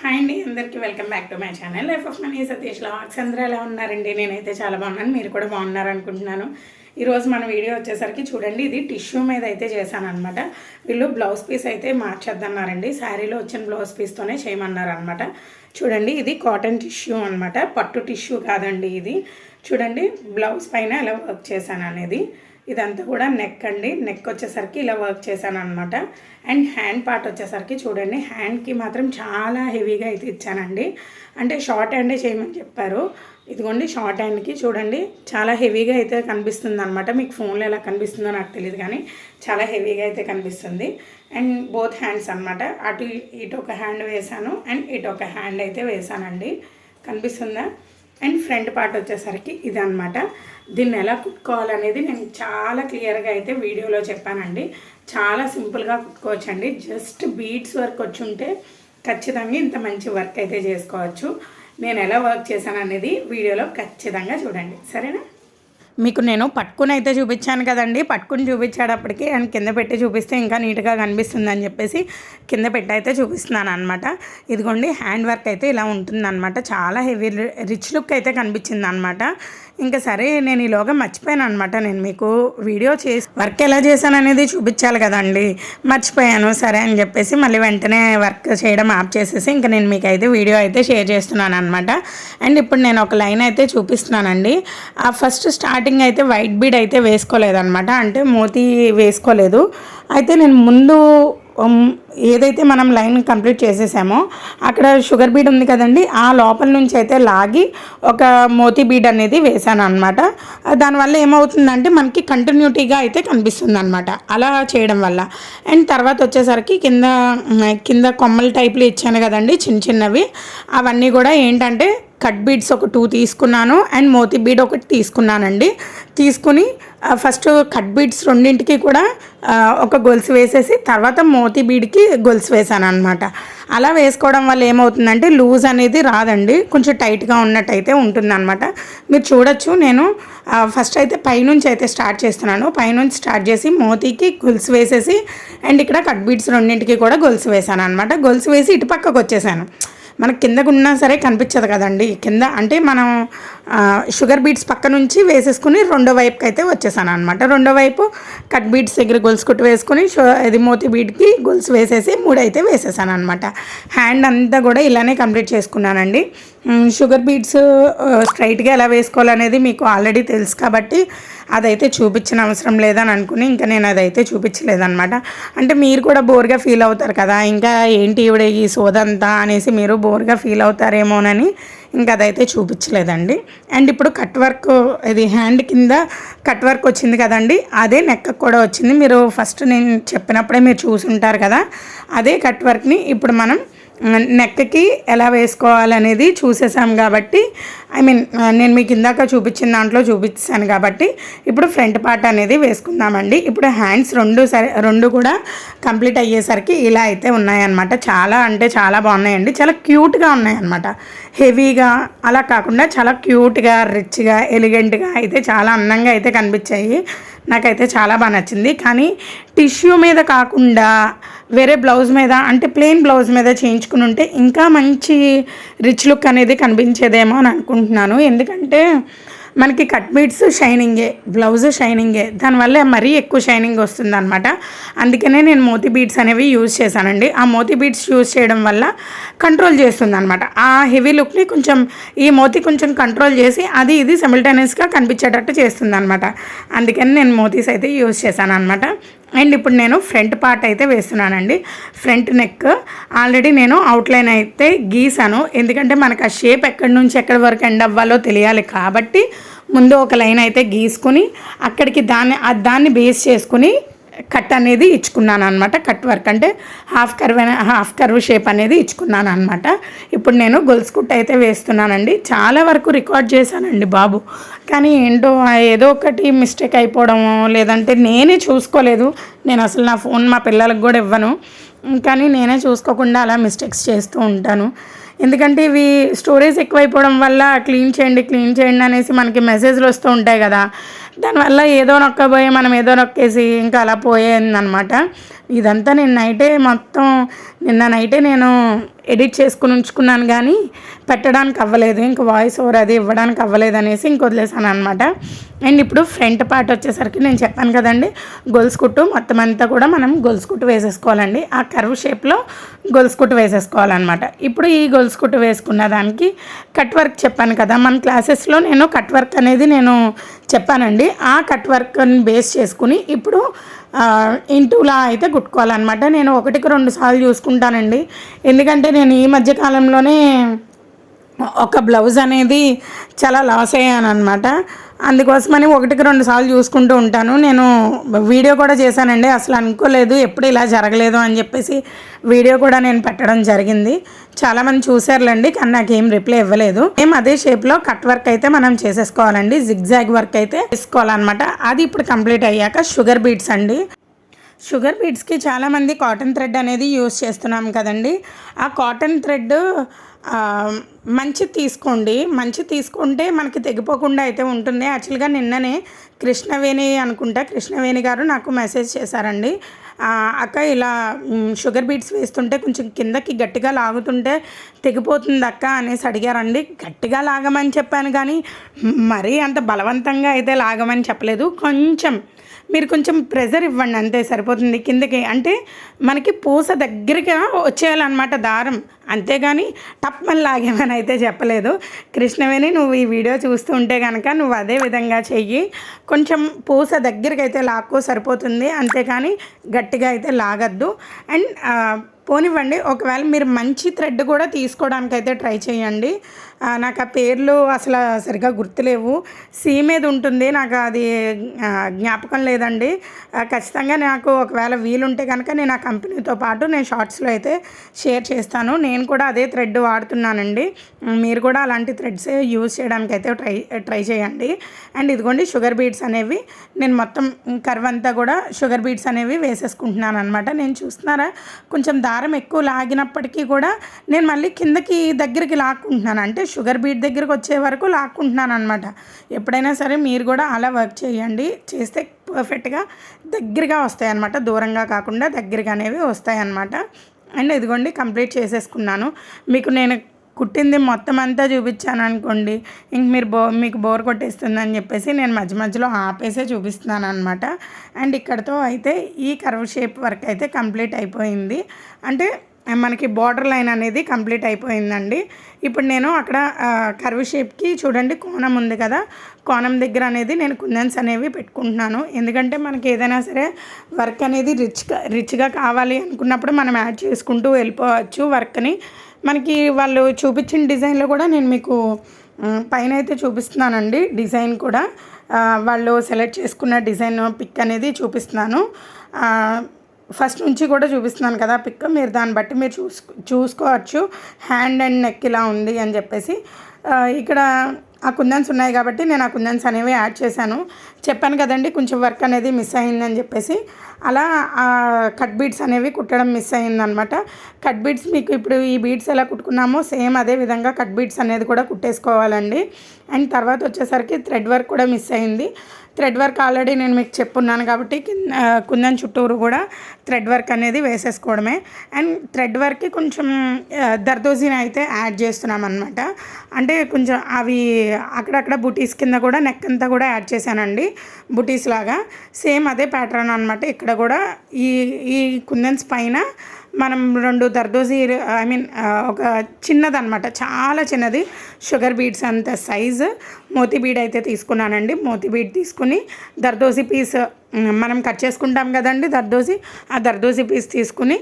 Hi అండి అందరికీ welcome back to my channel. Life of money Satish lakhs అందరూ ఎలా ఉన్నారండి? నేనైతే చాలా బాగున్నాను. మీరు కూడా బాగున్నారు అనుకుంటున్నాను ఈరోజు మన వీడియో వచ్చేసరికి చూడండి ఇది టిష్యూ మీద అయితే చేశాను అనమాట వీళ్ళు బ్లౌజ్ పీస్ అయితే మార్చేద్దన్నారండి. శారీలో వచ్చిన బ్లౌజ్ పీస్తోనే చేయమన్నారు అనమాట చూడండి ఇది కాటన్ టిష్యూ అనమాట పట్టు టిష్యూ కాదండి ఇది. చూడండి బ్లౌజ్ పైన ఎలా వర్క్ చేశాను అనేది. ఇదంతా కూడా నెక్ అండి. నెక్ వచ్చేసరికి ఇలా వర్క్ చేశాను అనమాట అండ్ హ్యాండ్ పార్ట్ వచ్చేసరికి చూడండి హ్యాండ్కి మాత్రం చాలా హెవీగా అయితే ఇచ్చానండి. అంటే షార్ట్ హ్యాండే చేయమని చెప్పారు. ఇదిగోండి షార్ట్ హ్యాండ్కి చూడండి చాలా హెవీగా అయితే కనిపిస్తుంది అనమాట మీకు ఫోన్లో ఎలా కనిపిస్తుందో నాకు తెలియదు కానీ చాలా హెవీగా అయితే కనిపిస్తుంది. అండ్ బోత్ హ్యాండ్స్ అనమాట అటు ఇటు ఒక హ్యాండ్ వేసాను అండ్ ఇటు ఒక హ్యాండ్ అయితే వేసానండి కనిపిస్తుందా? అండ్ ఫ్రంట్ పార్ట్ వచ్చేసరికి ఇది అనమాట దీన్ని ఎలా కుట్టుకోవాలనేది నేను చాలా క్లియర్గా అయితే వీడియోలో చెప్పానండి. చాలా సింపుల్గా కుట్టుకోవచ్చండి. జస్ట్ బీడ్స్ వర్క్ వచ్చి ఉంటే ఖచ్చితంగా ఇంత మంచి వర్క్ అయితే చేసుకోవచ్చు. నేను ఎలా వర్క్ చేశాను అనేది వీడియోలో ఖచ్చితంగా చూడండి. సరేనా? మీకు నేను పట్టుకుని అయితే చూపించాను కదండి. పట్టుకుని చూపించేటప్పటికి అండ్ కింద పెట్టి చూపిస్తే ఇంకా నీట్గా కనిపిస్తుంది అని చెప్పేసి కింద పెట్టి అయితే చూపిస్తున్నాను అనమాట ఇదిగోండి హ్యాండ్ వర్క్ అయితే ఇలా ఉంటుందన్నమాట. చాలా హెవీ రిచ్ లుక్ అయితే కనిపించింది అనమాట ఇంకా సరే నేను ఈలోగా మర్చిపోయాను అనమాట నేను మీకు వీడియో చేసి వర్క్ ఎలా చేశాను అనేది చూపించాలి కదండి. మర్చిపోయాను సరే అని చెప్పేసి మళ్ళీ వెంటనే వర్క్ చేయడం ఆప్ చేసేసి ఇంకా నేను మీకు అయితే వీడియో అయితే షేర్ చేస్తున్నాను అనమాట అండ్ ఇప్పుడు నేను ఒక లైన్ అయితే చూపిస్తున్నానండి. ఆ ఫస్ట్ స్టార్టింగ్ అయితే వైట్ బీడ్ అయితే వేసుకోలేదన్నమాట. అంటే మోతీ వేసుకోలేదు. అయితే నేను ముందు ఏదైతే మనం లైన్ కంప్లీట్ చేసేసామో అక్కడ షుగర్ బీడ్ ఉంది కదండి ఆ లోపల నుంచి అయితే లాగి ఒక మోతీ బీడ్ అనేది వేసాను అనమాట దానివల్ల ఏమవుతుందంటే మనకి కంటిన్యూటీగా అయితే కనిపిస్తుంది అనమాట అలా చేయడం వల్ల. అండ్ తర్వాత వచ్చేసరికి కింద కింద కొమ్మల టైప్లు ఇచ్చాను కదండి చిన్న చిన్నవి. అవన్నీ కూడా ఏంటంటే కట్ బీడ్స్ ఒక టూ తీసుకున్నాను అండ్ మోతీ బీడ్ ఒకటి తీసుకున్నానండి. తీసుకుని ఫస్ట్ కట్ బీడ్స్ రెండింటికి కూడా ఒక గొలుసు వేసేసి తర్వాత మోతీ బీడికి గొలుసు వేసాను అనమాట అలా వేసుకోవడం వల్ల ఏమవుతుందంటే లూజ్ అనేది రాదండి. కొంచెం టైట్గా ఉన్నట్టయితే ఉంటుందన్నమాట. మీరు చూడొచ్చు నేను ఫస్ట్ అయితే పైనుంచి అయితే స్టార్ట్ చేస్తున్నాను. పైనుంచి స్టార్ట్ చేసి మోతీకి గొలుసు వేసేసి అండ్ ఇక్కడ కట్ బీడ్స్ రెండింటికి కూడా గొలుసు వేసాను అనమాట గొలుసు వేసి ఇటు పక్కకు వచ్చేసాను. మనకి కిందకు ఉన్నా సరే కనిపించదు కదండి. కింద అంటే మనం షుగర్ బీట్స్ పక్క నుంచి వేసేసుకుని రెండో వైపుకి అయితే వచ్చేసాను అనమాట రెండో వైపు కట్ బీట్స్ దగ్గర గొలుసు కుట్టు వేసుకుని షో ఇది మోతి బీట్కి గొలుసు వేసేసి మూడు అయితే వేసేసాను అనమాట హ్యాండ్ అంతా కూడా ఇలానే కంప్లీట్ చేసుకున్నానండి. షుగర్ బీట్స్ స్ట్రైట్గా ఎలా వేసుకోవాలనేది మీకు ఆల్రెడీ తెలుసు కాబట్టి అదైతే చూపించిన అవసరం లేదని అనుకుని ఇంకా నేను అదైతే చూపించలేదన్నమాట. అంటే మీరు కూడా బోర్గా ఫీల్ అవుతారు కదా ఇంకా ఏంటి ఇవిడ ఈ సోదంతా అనేసి మీరు బోర్గా ఫీల్ అవుతారేమోనని ఇంకా అదైతే చూపించలేదండి. అండ్ ఇప్పుడు కట్ వర్క్ ఇది హ్యాండ్ కింద కట్ వర్క్ వచ్చింది కదండి అదే నెక్ కూడా వచ్చింది. మీరు ఫస్ట్ నేను చెప్పినప్పుడే మీరు చూసి ఉంటారు కదా అదే కట్ వర్క్ని ఇప్పుడు మనం నెక్కి ఎలా వేసుకోవాలనేది చూసేసాం కాబట్టి ఐ మీన్ నేను మీకు ఇందాక చూపించిన దాంట్లో చూపించాను కాబట్టి ఇప్పుడు ఫ్రంట్ పార్ట్ అనేది వేసుకుందామండి. ఇప్పుడు హ్యాండ్స్ రెండు సరే రెండు కూడా కంప్లీట్ అయ్యేసరికి ఇలా అయితే ఉన్నాయన్నమాట. చాలా అంటే చాలా బాగున్నాయండి. చాలా క్యూట్గా ఉన్నాయన్నమాట. హెవీగా అలా కాకుండా చాలా క్యూట్గా రిచ్గా ఎలిగెంట్గా అయితే చాలా అందంగా అయితే కనిపించాయి. నాకైతే చాలా బాగా నచ్చింది. కానీ టిష్యూ మీద కాకుండా వేరే బ్లౌజ్ మీద అంటే ప్లెయిన్ బ్లౌజ్ మీద చేయించుకుని ఉంటే ఇంకా మంచి రిచ్ లుక్ అనేది కనిపించేదేమో అని అనుకుంటున్నాను. ఎందుకంటే మనకి కట్ మీట్స్ షైనింగే బ్లౌజ్ షైనింగే దానివల్ల మరీ ఎక్కువ షైనింగ్ వస్తుంది అనమాట అందుకనే నేను మోతీ బీట్స్ అనేవి యూజ్ చేశానండి. ఆ మోతీ బీట్స్ యూజ్ చేయడం వల్ల కంట్రోల్ చేస్తుంది అనమాట ఆ హెవీ లుక్ని కొంచెం ఈ మోతీ కొంచెం కంట్రోల్ చేసి అది ఇది సిమిల్టేనియస్గా కనిపించేటట్టు చేస్తుంది అనమాట అందుకని నేను మోతీస్ అయితే యూజ్ చేశాను అనమాట అండ్ ఇప్పుడు నేను ఫ్రంట్ పార్ట్ అయితే వేస్తున్నానండి. ఫ్రంట్ నెక్ ఆల్రెడీ నేను అవుట్లైన్ అయితే గీసాను. ఎందుకంటే మనకు ఆ షేప్ ఎక్కడి నుంచి ఎక్కడి వరకు ఎండ్ అవ్వాలో తెలియాలి కాబట్టి ముందు ఒక లైన్ అయితే గీసుకుని అక్కడికి దాన్ని దాన్ని బేస్ చేసుకుని కట్ అనేది ఇచ్చుకున్నాను అనమాట కట్ వర్క్ అంటే half curve half curve shape అనేది ఇచ్చుకున్నాను అనమాట ఇప్పుడు నేను గొలుసు కుట్ట అయితే వేస్తున్నానండి. చాలా వరకు రికార్డ్ చేశానండి బాబు. కానీ ఏంటో ఏదో ఒకటి మిస్టేక్ అయిపోవడము లేదంటే నేనే చూసుకోలేదు. నేను అసలు నా ఫోన్ మా పిల్లలకు కూడా ఇవ్వను. కానీ నేనే చూసుకోకుండా అలా మిస్టేక్స్ చేస్తూ ఉంటాను. ఎందుకంటే ఇవి స్టోరేజ్ ఎక్కువైపోవడం వల్ల క్లీన్ చేయండి క్లీన్ చేయండి అనేసి మనకి మెసేజ్లు వస్తూ ఉంటాయి కదా. దానివల్ల ఏదో నొక్కబోయి మనం ఏదో నొక్కేసి ఇంకా అలా పోయేదన్నమాట. ఇదంతా నేను నైటే మొత్తం నిన్న నైటే నేను ఎడిట్ చేసుకుని ఉంచుకున్నాను కానీ పెట్టడానికి అవ్వలేదు. ఇంక వాయిస్ ఓవర్ అది ఇవ్వడానికి అవ్వలేదు అనేసి ఇంక వదిలేసాను అనమాట అండ్ ఇప్పుడు ఫ్రంట్ పార్ట్ వచ్చేసరికి నేను చెప్పాను కదండి గొలుసు కుట్టు మొత్తం అంతా కూడా మనం గొలుసు కుట్టు వేసేసుకోవాలండి. ఆ కర్వ్ షేప్లో గొలుసు కుట్టు వేసేసుకోవాలన్నమాట. ఇప్పుడు ఈ గొలుసు కుట్టు వేసుకున్న దానికి కట్ వర్క్ చెప్పాను కదా మన క్లాసెస్లో నేను కట్ వర్క్ అనేది నేను చెప్పానండి. ఆ కట్ వర్క్ని బేస్ చేసుకుని ఇప్పుడు ఇంటూలా అయితే కుట్టుకోవాలన్నమాట. నేను ఒకటికి రెండు సార్లు చూసుకుంటానండి. ఎందుకంటే నేను ఈ మధ్య కాలంలోనే ఒక బ్లౌజ్ అనేది చాలా లాస్ అయ్యాను అనమాట అందుకోసమని ఒకటికి రెండు సార్లు చూసుకుంటూ ఉంటాను. నేను వీడియో కూడా చేశానండి. అసలు అనుకోలేదు ఎప్పుడు ఇలా జరగలేదు అని చెప్పేసి వీడియో కూడా నేను పెట్టడం జరిగింది. చాలామంది చూశారులేండి కానీ నాకు ఏం రిప్లై ఇవ్వలేదు. మేము అదే షేప్లో కట్ వర్క్ అయితే మనం చేసేసుకోవాలండి. జిగ్జాగ్ వర్క్ అయితే చేసుకోవాలన్నమాట. అది ఇప్పుడు కంప్లీట్ అయ్యాక షుగర్ బీట్స్ అండి. షుగర్ బీడ్స్కి చాలామంది కాటన్ థ్రెడ్ అనేది యూస్ చేస్తున్నాం కదండి. ఆ కాటన్ థ్రెడ్ మంచి తీసుకోండి. మంచి తీసుకుంటే మనకి తెగిపోకుండా అయితే ఉంటుంది. యాక్చువల్గా నిన్ననే కృష్ణవేణి అనుకుంటా కృష్ణవేణి గారు నాకు మెసేజ్ చేశారండి. అక్క ఇలా షుగర్ బీట్స్ వేస్తుంటే కొంచెం కిందకి గట్టిగా లాగుతుంటే తెగిపోతుంది అక్క అనేసి అడిగారండి. గట్టిగా లాగమని చెప్పాను కానీ మరీ అంత బలవంతంగా అయితే లాగమని చెప్పలేదు. కొంచెం మీరు కొంచెం ప్రెజర్ ఇవ్వండి అంతే సరిపోతుంది. కిందకి అంటే మనకి పూస దగ్గరగా వచ్చేయాలన్నమాట దారం. అంతేగాని టప్మని లాగేమని అయితే చెప్పలేదు. కృష్ణవేణి నువ్వు ఈ వీడియో చూస్తూ ఉంటే కనుక నువ్వు అదే విధంగా చెయ్యి. కొంచెం పూస దగ్గరికి అయితే లాక్కో సరిపోతుంది. అంతేకాని గట్టిగా అయితే లాగద్దు. అండ్ పోనివ్వండి ఒకవేళ మీరు మంచి థ్రెడ్ కూడా తీసుకోవడానికి అయితే ట్రై చేయండి నాకు ఆ పేర్లు అసలు సరిగా గుర్తులేవు. సీ మీద ఉంటుంది. నాకు అది జ్ఞాపకం లేదండి. ఖచ్చితంగా నాకు ఒకవేళ వీలుంటే కనుక నేను ఆ కంపెనీతో పాటు నేను షార్ట్స్లో అయితే షేర్ చేస్తాను. నేను నేను కూడా అదే థ్రెడ్ వాడుతున్నానండి. మీరు కూడా అలాంటి థ్రెడ్స్ యూజ్ చేయడానికి అయితే ట్రై ట్రై చేయండి. అండ్ ఇదిగోండి షుగర్ బీట్స్ అనేవి నేను మొత్తం కర్వ్ అంతా కూడా షుగర్ బీట్స్ అనేవి వేసేసుకుంటున్నాను అనమాట నేను చూస్తున్నారా? కొంచెం దారం ఎక్కువ లాగినప్పటికీ కూడా నేను మళ్ళీ కిందకి దగ్గరికి లాక్కుంటున్నాను. అంటే షుగర్ బీట్ దగ్గరికి వచ్చే వరకు లాక్కుంటున్నాను అనమాట ఎప్పుడైనా సరే మీరు కూడా అలా వర్క్ చేయండి. చేస్తే పర్ఫెక్ట్గా దగ్గరగా వస్తాయన్నమాట. దూరంగా కాకుండా దగ్గరగా అనేవి వస్తాయి అండ్ ఇదిగోండి కంప్లీట్ చేసేసుకున్నాను. మీకు నేను కుట్టింది మొత్తం అంతా చూపించాను అనుకోండి ఇంక మీరు బో మీకు బోర్ కొట్టేస్తుందని చెప్పేసి నేను మధ్య మధ్యలో ఆపేసే చూపిస్తున్నాను అనమాట అండ్ ఇక్కడతో అయితే ఈ కర్వ్ షేప్ వర్క్ అయితే కంప్లీట్ అయిపోయింది. అంటే మనకి బార్డర్ లైన్ అనేది కంప్లీట్ అయిపోయిందండి. ఇప్పుడు నేను అక్కడ కర్వ్ షేప్కి చూడండి కోణం ఉంది కదా. కోణం దగ్గర అనేది నేను కుందన్స్ అనేవి పెట్టుకుంటున్నాను. ఎందుకంటే మనకి ఏదైనా సరే వర్క్ అనేది రిచ్గా రిచ్గా కావాలి అనుకున్నప్పుడు మనం యాడ్ చేసుకుంటూ వెళ్ళిపోవచ్చు వర్క్ని. మనకి వాళ్ళు చూపించిన డిజైన్లో కూడా నేను మీకు పైన అయితే చూపిస్తున్నానండి డిజైన్ కూడా. వాళ్ళు సెలెక్ట్ చేసుకున్న డిజైన్ పిక్ అనేది చూపిస్తున్నాను. ఫస్ట్ నుంచి కూడా చూపిస్తున్నాను కదా పిక్. మీరు దాన్ని బట్టి మీరు చూసుకో చూసుకోవచ్చు. హ్యాండ్ అండ్ నెక్ ఇలా ఉంది అని చెప్పేసి. ఇక్కడ ఆ కుందన్స్ ఉన్నాయి కాబట్టి నేను ఆ కుందన్స్ అనేవి యాడ్ చేశాను. చెప్పాను కదండి కొంచెం వర్క్ అనేది మిస్ అయిందని చెప్పేసి. అలా ఆ కట్ బీడ్స్ అనేవి కుట్టడం మిస్ అయిందనమాట. కట్ బీడ్స్ మీకు ఇప్పుడు ఈ బీడ్స్ ఎలా కుట్టుకున్నామో సేమ్ అదే విధంగా కట్ బీడ్స్ అనేది కూడా కుట్టేసుకోవాలండి. అండ్ తర్వాత వచ్చేసరికి థ్రెడ్ వర్క్ కూడా మిస్ అయింది. థ్రెడ్ వర్క్ ఆల్రెడీ నేను మీకు చెప్పున్నాను కాబట్టి కుందన్ చుట్టూరు కూడా థ్రెడ్ వర్క్ అనేది వేసేసుకోవడమే. అండ్ థ్రెడ్ వర్క్కి కొంచెం దర్దోజీని అయితే యాడ్ చేస్తున్నాం అనమాట అంటే కొంచెం అవి అక్కడక్కడ బుటీస్ కింద కూడా నెక్ అంతా కూడా యాడ్ చేశానండి. బుటీస్ లాగా. సేమ్ అదే ప్యాటర్న్ అనమాట ఇక్కడ కూడా ఈ ఈ కుందన్స్ పైన మనం రెండు దర్దోజీ ఐ మీన్ ఒక చిన్నదనమాట చాలా చిన్నది. షుగర్ బీడ్స్ అంత సైజు మోతీ బీడ్ అయితే తీసుకున్నానండి. మోతీ బీడ్ తీసుకుని దర్దోజీ పీస్ మనం కట్ చేసుకుంటాం కదండి దర్దోజీ. ఆ దర్దోజీ పీస్ తీసుకుని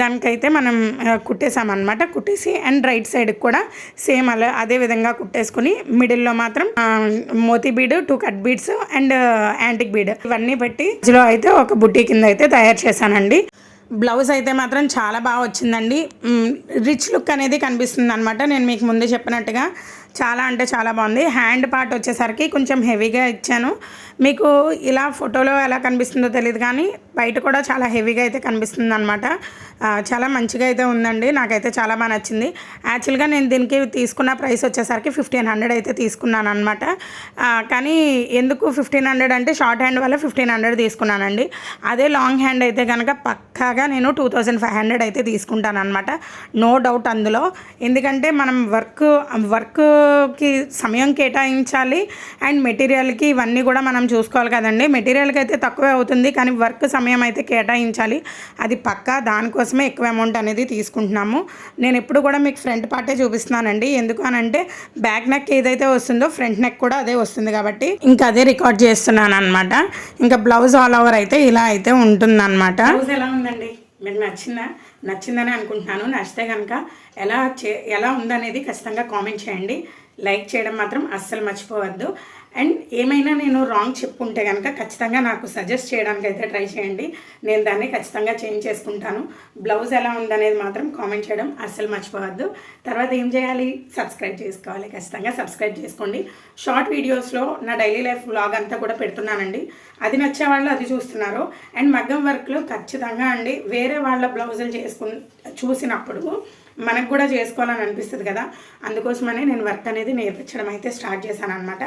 దానికైతే మనం కుట్టేసామన్నమాట. కుట్టేసి అండ్ రైట్ సైడ్కి కూడా సేమ్ అలా అదే విధంగా కుట్టేసుకుని మిడిల్లో మాత్రం Moti bead two cut beads and antique bead ఇవన్నీ పెట్టి ఇందులో అయితే ఒక బుట్టి కింద అయితే తయారు చేశానండి. బ్లౌజ్ అయితే మాత్రం చాలా బాగా వచ్చిందండి. రిచ్ లుక్ అనేది కనిపిస్తుంది అనమాట నేను మీకు ముందే చెప్పినట్టుగా. చాలా అంటే చాలా బాగుంది. హ్యాండ్ పార్ట్ వచ్చేసరికి కొంచెం హెవీగా ఇచ్చాను. మీకు ఇలా ఫోటోలో ఎలా కనిపిస్తుందో తెలియదు కానీ బయట కూడా చాలా హెవీగా అయితే కనిపిస్తుంది అనమాట చాలా మంచిగా అయితే ఉందండి. నాకైతే చాలా బాగా నచ్చింది. యాక్చువల్గా నేను దీనికి తీసుకున్న ప్రైస్ వచ్చేసరికి ఫిఫ్టీన్ హండ్రెడ్ అయితే తీసుకున్నాను అనమాట కానీ ఎందుకు ఫిఫ్టీన్ హండ్రెడ్ అంటే షార్ట్ హ్యాండ్ వల్ల ఫిఫ్టీన్ హండ్రెడ్ తీసుకున్నానండి. అదే లాంగ్ హ్యాండ్ అయితే కనుక పక్కాగా నేను టూ థౌజండ్ ఫైవ్ హండ్రెడ్ అయితే తీసుకుంటాను అనమాట నో డౌట్ అందులో. ఎందుకంటే మనం వర్క్ వర్క్కి సమయం కేటాయించాలి అండ్ మెటీరియల్కి ఇవన్నీ కూడా మనం చూసుకోవాలి కదండి. మెటీరియల్కి అయితే తక్కువే అవుతుంది కానీ వర్క్ సమయం అయితే కేటాయించాలి. అది పక్కా దానికోసమే ఎక్కువ అమౌంట్ అనేది తీసుకుంటున్నాము. నేను ఎప్పుడు కూడా మీకు ఫ్రంట్ పార్టే చూపిస్తున్నానండి. ఎందుకు అని అంటే బ్యాక్ నెక్ ఏదైతే వస్తుందో ఫ్రంట్ నెక్ కూడా అదే వస్తుంది కాబట్టి ఇంకా అదే రికార్డ్ చేస్తున్నాను అనమాట ఇంకా బ్లౌజ్ ఆల్ ఓవర్ అయితే ఇలా అయితే ఉంటుందన్నమాట. బ్లౌజ్ ఎలా ఉందండి? మీకు నచ్చిందా? నచ్చిందని అనుకుంటున్నాను. నచ్చితే కనుక ఎలా చే ఎలా ఉందనేది ఖచ్చితంగా కామెంట్ చేయండి. లైక్ చేయడం మాత్రం అస్సలు మర్చిపోవద్దు. అండ్ ఏమైనా నేను రాంగ్ చెప్పుంటే కనుక ఖచ్చితంగా నాకు సజెస్ట్ చేయడానికి అయితే ట్రై చేయండి. నేను దాన్ని ఖచ్చితంగా చేంజ్ చేసుకుంటాను. బ్లౌజ్ ఎలా ఉందనేది మాత్రం కామెంట్ చేయడం అస్సలు మర్చిపోవద్దు. తర్వాత ఏం చేయాలి? సబ్స్క్రైబ్ చేసుకోవాలి. ఖచ్చితంగా సబ్స్క్రైబ్ చేసుకోండి. షార్ట్ వీడియోస్లో నా డైలీ లైఫ్ వ్లాగ్ అంతా కూడా పెడుతున్నానండి. అది నచ్చే వాళ్ళు అది చూస్తున్నారు. అండ్ మగ్గం వర్క్లో ఖచ్చితంగా అండి వేరే వాళ్ళ బ్లౌజులు చేసుకుని చూసినప్పుడు మనకు కూడా చేసుకోవాలని అనిపిస్తుంది కదా. అందుకోసమనే నేను వర్క్ అనేది నేర్పించడం అయితే స్టార్ట్ చేశాను అనమాట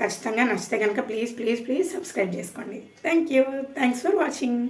ఖచ్చితంగా నచ్చితే కనుక ప్లీజ్ ప్లీజ్ ప్లీజ్ సబ్స్క్రైబ్ చేసుకోండి. Thank you thanks for watching.